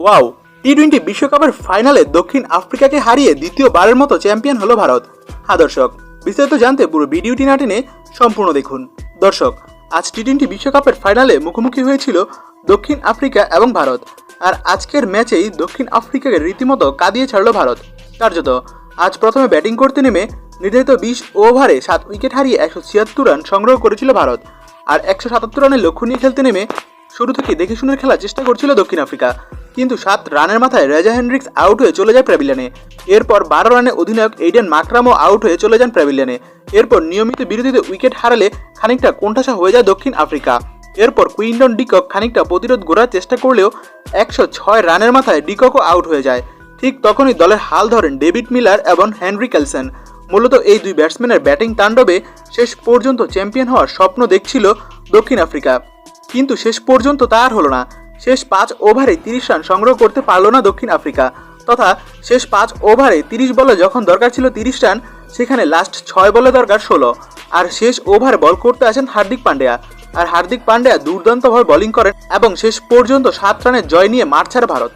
Wow T twenty বিশ্বকাপের ফাইনালে দক্ষিণ আফ্রিকাকে হারিয়ে দ্বিতীয়বারের মতো চ্যাম্পিয়ন হলো ভারত। হ্যাঁ দর্শক, বিস্তারিত জানতে পুরো ভিডিওটি না টেনে সম্পূর্ণ দেখুন। দর্শক, আজ টি টোয়েন্টি বিশ্বকাপের ফাইনালে মুখোমুখি হয়েছিল দক্ষিণ আফ্রিকা এবং ভারত, আর আজকের ম্যাচেই দক্ষিণ আফ্রিকাকে রীতিমতো কাঁদিয়ে ছাড়ল ভারত। কার্যত, আজ প্রথমে ব্যাটিং করতে নেমে নির্ধারিত বিশ ওভারে সাত উইকেট হারিয়ে একশো ছিয়াত্তর রান সংগ্রহ করেছিল ভারত, আর একশো সাতাত্তর রানের লক্ষ্য নিয়ে খেলতে নেমে শুরু থেকে দেখে শুনে খেলার চেষ্টা করছিল দক্ষিণ আফ্রিকা। কিন্তু সাত রানের মাথায় রেজা হেনরিক্স আউট হয়ে চলে যায় প্যাভিলিয়নে। এরপর বারো রানে অধিনায়ক এইডেন মাকরামও আউট হয়ে চলে যান প্যাভিলিয়নে। এরপর নিয়মিত বিরতিতে উইকেট হারালে খানিকটা কোণঠাসা হয়ে যায় দক্ষিণ আফ্রিকা। এরপর কুইন্টন ডিকক খানিকটা প্রতিরোধ গড়ার চেষ্টা করলেও একশো ছয় রানের মাথায় ডিককও আউট হয়ে যায়। ঠিক তখনই দলের হাল ধরেন ডেভিড মিলার এবং হেনরি ক্যালসেন মূলত এই দুই ব্যাটসম্যানের ব্যাটিং তাণ্ডবে শেষ পর্যন্ত চ্যাম্পিয়ন হওয়ার স্বপ্ন দেখছিল দক্ষিণ আফ্রিকা। কিন্তু শেষ পর্যন্ত তা আর হলো না। শেষ পাঁচ ওভারে তিরিশ রান সংগ্রহ করতে পারল না দক্ষিণ আফ্রিকা। তথা শেষ পাঁচ ওভারে তিরিশ বলে যখন দরকার ছিল তিরিশ রান, সেখানে লাস্ট ছয় বলে দরকার ষোলো। আর শেষ ওভারে বল করতে আসেন হার্দিক পান্ডেয়া। আর হার্দিক পান্ডেয়া দুর্দান্তভাবে বোলিং করেন এবং শেষ পর্যন্ত সাত রানের জয় নিয়ে মাঠ ভারত।